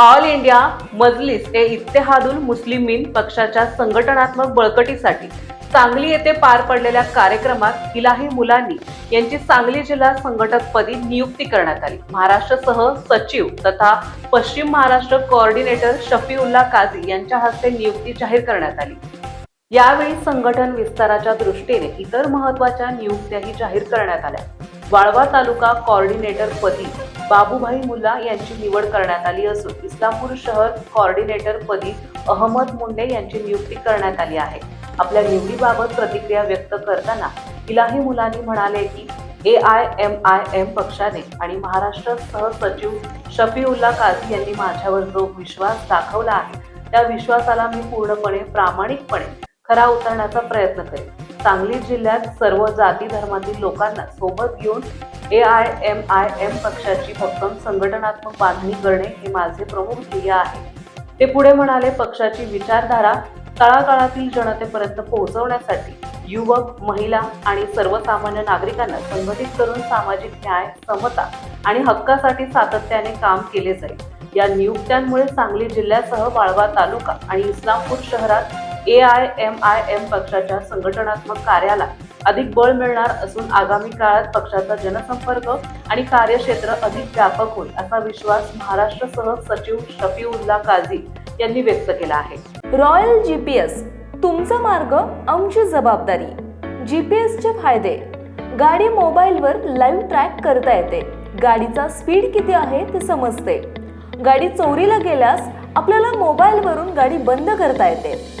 All India Majlis e Ittehadul Muslimeen पक्षाच्या संघटनात्मक बळकटीसाठी सांगली येथे पार पडलेल्या कार्यक्रमात इलाही मुलांनी यांची सांगली जिल्हा संघटकपदी नियुक्ती करण्यात आली. महाराष्ट्रसह सचिव तथा पश्चिम महाराष्ट्र कोऑर्डिनेटर शफीउल्ला काझी यांच्या हस्ते नियुक्ती जाहीर करण्यात आली. यावेळी संघटन विस्ताराच्या दृष्टीने इतर महत्त्वाच्या नियुक्त्याही जाहीर करण्यात आल्या. वाळवा तालुका कॉर्डिनेटरपदी बाबूभाई मुल्ला यांची निवड करण्यात आली असून इस्लामपूर शहर कॉर्डिनेटरपदी अहमद मुंडे यांची नियुक्ती करण्यात आली आहे. आपल्या निवडीबाबत प्रतिक्रिया व्यक्त करताना इलाही मुलांनी म्हणाले की A I M I M पक्षाने आणि महाराष्ट्र सहसचिव शफीउल्ला काझी यांनी माझ्यावर जो विश्वास दाखवला आहे त्या विश्वासाला मी पूर्णपणे प्रामाणिकपणे खरा उतरण्याचा प्रयत्न करेन. सांगली जिल्ह्यात सर्व जाती धर्मातील लोकांना सोबत घेऊन A I M I M पक्षाची भक्कम संघटनात्मक बांधणी करणे हे माझे प्रमुख ध्येय आहे. ते पुढे म्हणाले पक्षाची विचारधारा तळागाळातील जनतेपर्यंत पोहोचवण्यासाठी युवक महिला आणि सर्वसामान्य नागरिकांना संघटित करून सामाजिक न्याय समता आणि हक्कासाठी सातत्याने काम केले जाईल. या नियुक्त्यांमुळे सांगली जिल्ह्यासह वाळवा तालुका आणि इस्लामपूर शहरात A I M I M पक्षाच्या संघटनात्मक कार्याला अधिक बळ मिळणार असून आगामी काळात पक्षाचा जनसंपर्क आणि कार्यक्षेत्र अधिक व्यापक होईल असा विश्वास महाराष्ट्रसह सचिव शफीउल्ला काझी यांनी व्यक्त केला आहे. रॉयल जी पी एस तुमचा मार्ग आमची जबाबदारी. जी पी एसचे फायदे. गाडी मोबाईलवर लाईव्ह ट्रॅक करता येते. गाडीचा स्पीड किती आहे ते समजते. गाडी चोरीला गेल्यास आपल्याला मोबाईलवरून गाडी बंद करता येते.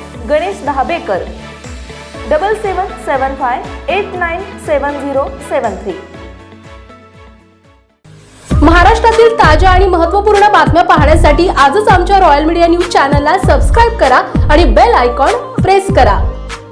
Ganesh Dahabekar. Double seven seven five eight nine seven zero seven three महाराष्ट्रातील ताज्या आणि महत्त्वपूर्ण बातम्या पाहण्यासाठी आजच आमच्या रॉयल मीडिया न्यूज चॅनलला सबस्क्राईब करा आणि बेल आयकॉन प्रेस करा.